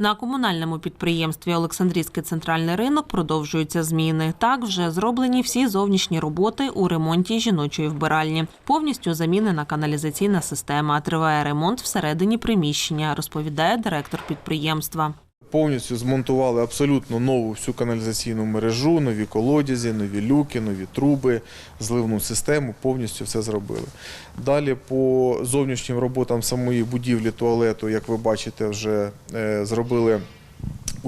На комунальному підприємстві Олександрійський центральний ринок продовжуються зміни. Так вже зроблені всі зовнішні роботи у ремонті жіночої вбиральні. Повністю замінена каналізаційна система. Триває ремонт всередині приміщення, розповідає директор підприємства. Повністю змонтували абсолютно нову всю каналізаційну мережу, нові колодязі, нові люки, нові труби, зливну систему. Повністю все зробили. Далі по зовнішнім роботам самої будівлі туалету, як ви бачите, вже е, зробили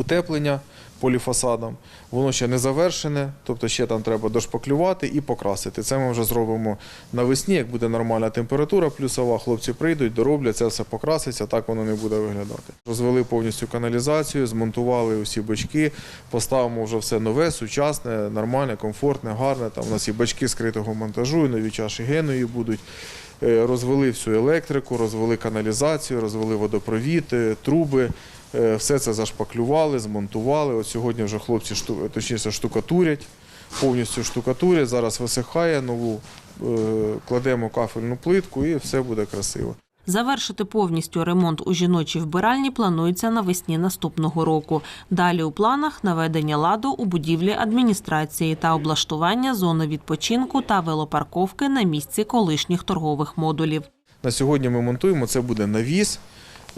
утеплення поліфасадом. Воно ще не завершене, тобто ще там треба дошпаклювати і покрасити. Це ми вже зробимо навесні, як буде нормальна температура плюсова, хлопці прийдуть, дороблять, це все покраситься, так воно не буде виглядати. Розвели повністю каналізацію, змонтували усі бачки, поставимо вже все нове, сучасне, нормальне, комфортне, гарне. Там у нас і бачки скритого монтажу, і нові чаші геної будуть. Е, Розвели всю електрику, розвели каналізацію, розвели водопровід, е, труби. Е, Все це зашпаклювали, змонтували. От сьогодні вже хлопці точніше штукатурять, повністю штукатурять. Зараз висихає нову, е, кладемо кафельну плитку і все буде красиво. Завершити повністю ремонт у жіночій вбиральні планується навесні наступного року. Далі у планах наведення ладу у будівлі адміністрації та облаштування зони відпочинку та велопарковки на місці колишніх торгових модулів. На сьогодні ми монтуємо, це буде навіс.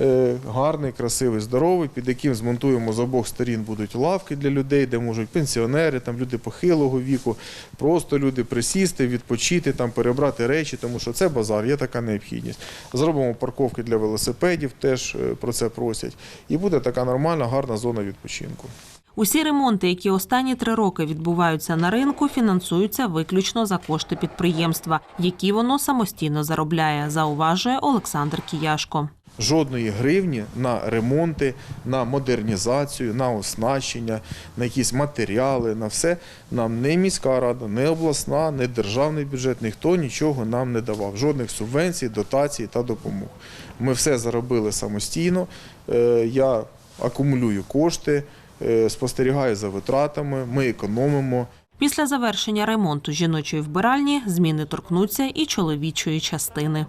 Е, Гарний, красивий, здоровий, під яким змонтуємо з обох сторін будуть лавки для людей, де можуть пенсіонери, там люди похилого віку, просто люди присісти, відпочити, там перебрати речі, тому що це базар, є така необхідність. Зробимо парковки для велосипедів, теж е, про це просять. І буде така нормальна, гарна зона відпочинку. Усі ремонти, які останні три роки відбуваються на ринку, фінансуються виключно за кошти підприємства, які воно самостійно заробляє, зауважує Олександр Кіяшко. Жодної гривні на ремонти, на модернізацію, на оснащення, на якісь матеріали, на все нам не міська рада, не обласна, не державний бюджет, ніхто нічого нам не давав. Жодних субвенцій, дотацій та допомог. Ми все заробили самостійно. Е, Я акумулюю кошти, е, спостерігаю за витратами, ми економимо. Після завершення ремонту жіночої вбиральні зміни торкнуться і чоловічої частини.